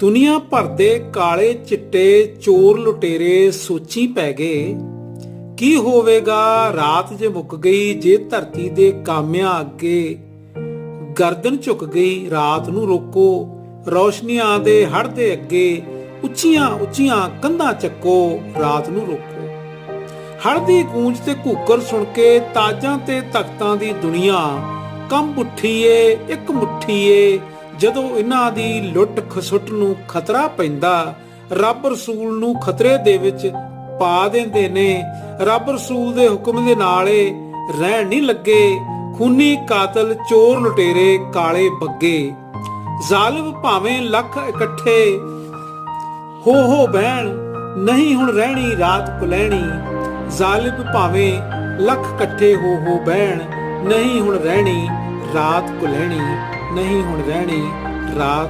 ਦੁਨੀਆ ਭਰ ਦੇ ਕਾਲੇ ਚਿੱਟੇ ਚੋਰ ਲੁਟੇਰੇ ਸੋਚੀ ਪੈ ਗਏ। ਕੀ ਹੋਵੇਗਾ? ਰਾਤ ਜੇ ਮੁੱਕ ਗਈ, ਜੇ ਧਰਤੀ ਦੇ ਕਾਮਿਆਂ ਅੱਗੇ ਗਰਦਨ ਝੁਕ ਗਈ, ਰਾਤ ਨੂੰ ਰੋਕੋ। ਰੌਸ਼ਨੀਆਂ ਦੇ ਹੜ ਦੇ ਅੱਗੇ ਉੱਚੀਆਂ ਉੱਚੀਆਂ ਕੰਧਾਂ ਚੱਕੋ, ਰਾਤ ਨੂੰ ਰੋਕੋ। ਹੜ ਦੀ ਗੂੰਜ ਤੇ ਘੂਕਰ ਸੁਣ ਕੇ ਤਾਜਾਂ ਤੇ ਤਖਤਾਂ ਦੀ ਦੁਨੀਆ ਕੰਬ ਉੱਠੀ ਏ ਇੱਕ ਮੁੱਠੀ ਜਦੋਂ ਇਹਨਾਂ ਦੀ ਲੁੱਟ ਖਸੁੱਟ ਨੂੰ ਖਤਰਾ ਪੈਂਦਾ, ਰੱਬ ਰਸੂਲ ਨੂੰ ਖਤਰੇ ਦੇ ਵਿੱਚ ਪਾ ਦਿੰਦੇ ਨੇ। ਰੱਬ ਰਸੂਲ ਦੇ ਹੁਕਮ ਦੇ ਨਾਲ ਏ ਰਹਿਣ ਨਹੀਂ ਲੱਗੇ। ਖੂਨੀ ਕਾਤਲ ਚੋਰ ਲੁਟੇਰੇ ਕਾਲੇ ਬੱਗੇ। ਜ਼ਾਲਿਮ ਭਾਵੇਂ ਲੱਖ ਇਕੱਠੇ। ਹੋ ਹੋ ਬਹਿਣ ਨਹੀਂ ਹੁਣ ਰਹਿਣੀ ਰਾਤ ਕੁਲੈਣੀ ਜ਼ਾਲਿਬ ਭਾਵੇਂ ਲੱਖ ਇਕੱਠੇ ਹੋ ਹੋ ਬਹਿਣ ਨਹੀਂ ਹੁਣ ਰਹਿਣੀ ਰਾਤ ਕੁਲੈਣੀ ਨਹੀਂ ਹੁਣ ਰਹਿਣੀ ਰਾਤ